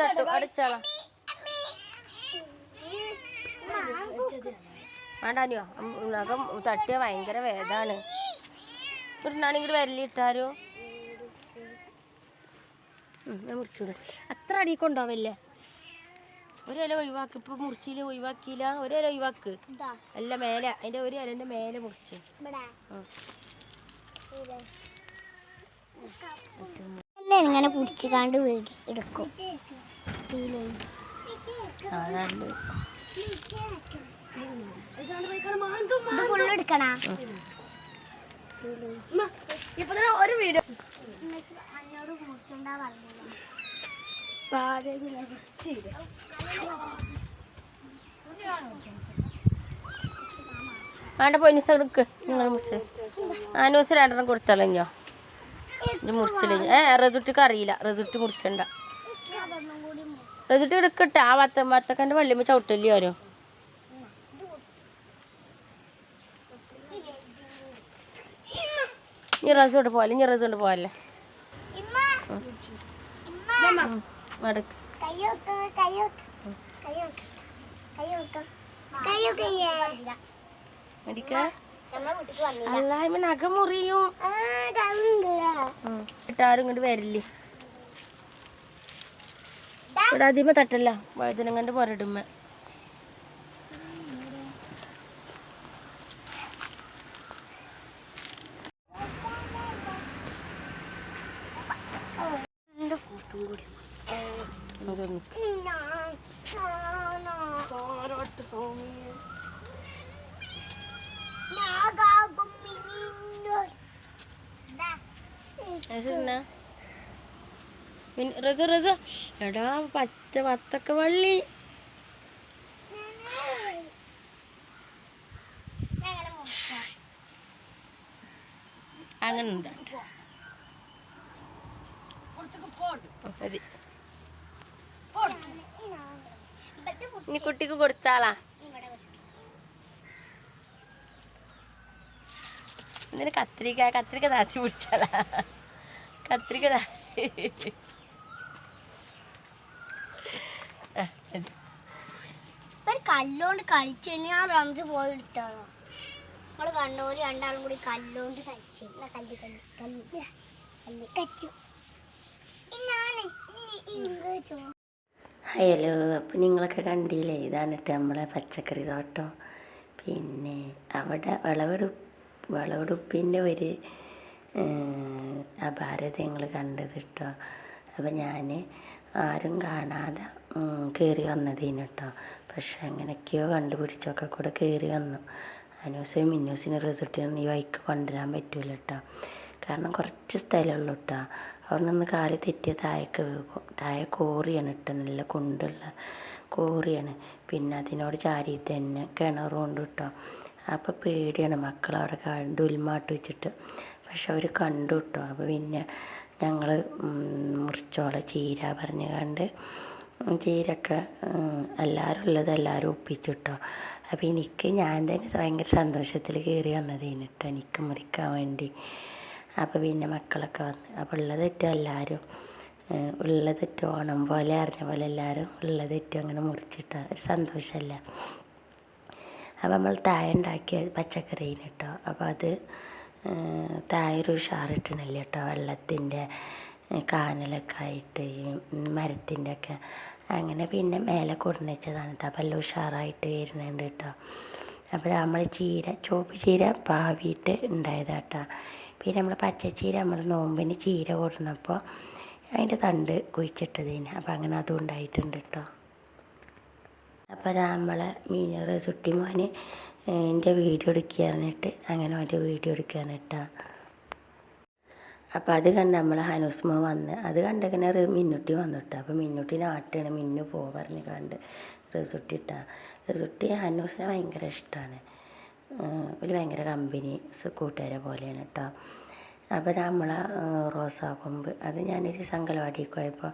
തട്ടു അടിച്ചാളാ വേണ്ടാനിയോ നഖം തട്ടിയ ഭയങ്കര വേദാണ്. ഇന്നാണെങ്കിൽ വരലിട്ടാരോ ഞാൻ മുറിച്ചൂടെ അത്ര അടി കൊണ്ടാവല്ലേ ഒരില ഒഴിവാക്കി. ഇപ്പൊ മുറിച്ചില്ല ഒഴിവാക്കിയില്ല. ഒരില ഒഴിവാക്ക്. അല്ല മേലെ. അതിന്റെ ഒരു ഇലന്റെ മേലെ മുറിച്ച്. ഉം. ഇങ്ങനെ പിടിച്ചുകാണ്ട് വീട് എടുക്കും. ഫുള്ള് എടുക്കണാ? ഇപ്പൊ തന്നെ ഒരു പറഞ്ഞില്ല വേണ്ട പൊന്നിസ എടുക്ക്. നിങ്ങൾ മുറിച്ച് ന്യൂസ് രണ്ടെണ്ണം കൊടുത്തളഞ്ഞോ ഇത് മുറിച്ചില്ല ഏ റെസുട്ടിക്ക് അറിയില്ല റെസുട്ടി മുറിച്ചണ്ട റെസുട്ടി എടുക്കട്ടെ ആ വത്ത വത്തക്കന്റെ വള്ളിമ്മ ചവിട്ടില്ലേ ആരോ നീ റസ് കൊണ്ട് പോലെ നീ റസ് കൊണ്ട്. മടക്ക് വീട്ടിക്ക് വന്നില്ല അല്ല ഇമ്മ നഖം മുറിയും ഇട്ടാരും ഇങ്ങോട്ട് വരില്ലേ? ഇവിടെ ആദ്യമേ തട്ടല്ല. വഴുതനം കണ്ട് പോരടുമ്മ എന്റെ കൂട്ടും കൂടി അതൊന്ന് എന്നാ റസു റസു എടാ പച്ച വത്തക്ക വള്ളി അങ്ങനെ ഉണ്ടാണ്ട് ഇനി കുട്ടിക്ക് കൊടുത്താളാ. എന്നിട്ട് കത്രിക കത്രിക താത്തി പിടിച്ചാലാ ഒരു കല്ലോണ്ട് കളിച്ചു ഞാൻ റംസ് പോയി എടുത്താണോ? നമ്മൾ കണ്ണൂര് രണ്ടാളും കൂടി കല്ലോണ്ട് കളിച്ചു. കല്ല് കല്ല് കല്ല്. കല്ല് കച്ചു. ഞാൻ ഹലോ അപ്പോൾ നിങ്ങളൊക്കെ കണ്ടില്ലേ? ഇതാണ് കേട്ടോ നമ്മളെ പച്ചക്കറി തോട്ടം. പിന്നെ അവിടെ വിളവെടു വിളവെടുപ്പിന്റെ ഒരു അപാരത ഞങ്ങൾ കണ്ടത് കേട്ടോ. അപ്പം ഞാൻ ആരും കാണാതെ കയറി വന്നതേനു കേട്ടോ. പക്ഷെ എങ്ങനെയൊക്കെയോ കണ്ടുപിടിച്ചൊക്കെ കൂടെ കയറി വന്നു. അനൂസിനും മിന്നൂസിനും റിസൾട്ടിനും ഈ വൈക്ക് കൊണ്ടുവരാൻ പറ്റൂല കേട്ടോ. കാരണം കുറച്ച് സ്ഥലമുള്ളൂ കേട്ടോ. അവിടെ നിന്ന് കാൽ തെറ്റിയ താഴേക്ക് വീകും താഴെ കോറിയാണ് കേട്ടോ. നല്ല കുണ്ടുള്ള കോറിയാണ്. പിന്നെ അതിനോട് ചാരി തന്നെ കിണറും ഉണ്ട് കേട്ടോ. അപ്പോൾ പേടിയാണ് മക്കളവിടെ ദുൽമാട്ട് വെച്ചിട്ട്. പക്ഷെ അവർ കണ്ടു കേട്ടോ അപ്പോൾ പിന്നെ ഞങ്ങൾ മുറിച്ചോളെ ചീര പറഞ്ഞു കണ്ട് ചീരൊക്കെ ഉം, എല്ലാവരും ഉള്ളത് എല്ലാവരും ഒപ്പിച്ചു കേട്ടോ അപ്പോൾ എനിക്ക് ഞാൻ തന്നെ ഭയങ്കര സന്തോഷത്തിൽ കയറി വന്നതേനു കേട്ടോ എനിക്ക് മുറിക്കാൻ വേണ്ടി. അപ്പോൾ പിന്നെ മക്കളൊക്കെ വന്ന് അപ്പോൾ ഉള്ളതെറ്റും എല്ലാവരും ഉള്ളത് ഏറ്റവും ഓണം പോലെ അറിഞ്ഞ പോലെ എല്ലാവരും ഉള്ളതെറ്റും അങ്ങനെ മുറിച്ചിട്ട. ഒരു സന്തോഷമല്ല അപ്പോൾ നമ്മൾ തായ ഉണ്ടാക്കിയ പച്ചക്കറീന് കേട്ടോ അപ്പോൾ അത് ഒരു ഉഷാറിട്ടണില്ല കേട്ടോ വെള്ളത്തിന്റെ കാനലൊക്കെ ആയിട്ട് ഈ മരത്തിന്റെ ഒക്കെ. അങ്ങനെ പിന്നെ മേലെ കൊണ്ടു കേട്ടോ അപ്പം എല്ലാം ഉഷാറായിട്ട് വരുന്നുണ്ട് കേട്ടോ അപ്പോൾ നമ്മൾ ചീര ചുവപ്പ് ചീര പാവിയിട്ട് ഉണ്ടായതാട്ടോ പിന്നെ നമ്മൾ പച്ച പച്ചച്ചീര നമ്മൾ നോമ്പിന് ചീര കൊടുന്നപ്പോൾ അതിന്റെ തണ്ട് കുഴിച്ചിട്ടതിന്. അപ്പോൾ അങ്ങനെ അതും ഉണ്ടായിട്ടുണ്ട് കേട്ടോ അപ്പോൾ നമ്മളെ മീനറ് സുട്ടി മോന് എന്റെ വീഡിയോ എടുക്കാനായിട്ട് അങ്ങനെ മറ്റേ വീഡിയോ എടുക്കുകയാണ് കേട്ടോ അപ്പോൾ അത് കണ്ട് നമ്മൾ ഹനുസ്മ വന്ന് അത് കണ്ടങ്ങനെ മിന്നുട്ടി വന്നു കേട്ടോ അപ്പോൾ മിന്നുട്ടി നാട്ടാണ് മിന്നു പോ പറഞ്ഞ് കണ്ട് റിസുട്ടി ഇട്ടാ റിസുട്ടി ഹനൂസിനെ ഭയങ്കര ഇഷ്ടമാണ് ഒരു ഭയങ്കര കമ്പനി കൂട്ടുകാരെ പോലെയാണ് കേട്ടോ അപ്പോൾ നമ്മളെ റോസാ കൊമ്പ് അത് ഞാനൊരു സങ്കലവാടിക്ക് പോയപ്പോൾ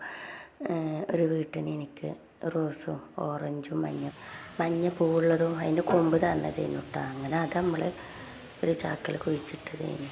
ഒരു വീട്ടിൽ നിന്ന് എനിക്ക് റോസും ഓറഞ്ചും മഞ്ഞ മഞ്ഞ പൂവുള്ളതും അതിന്റെ കൊമ്പ് തന്നതേനു കേട്ടോ അങ്ങനെ അത് നമ്മൾ ഒരു ചാക്കിൽ കുഴിച്ചിട്ടതേനു.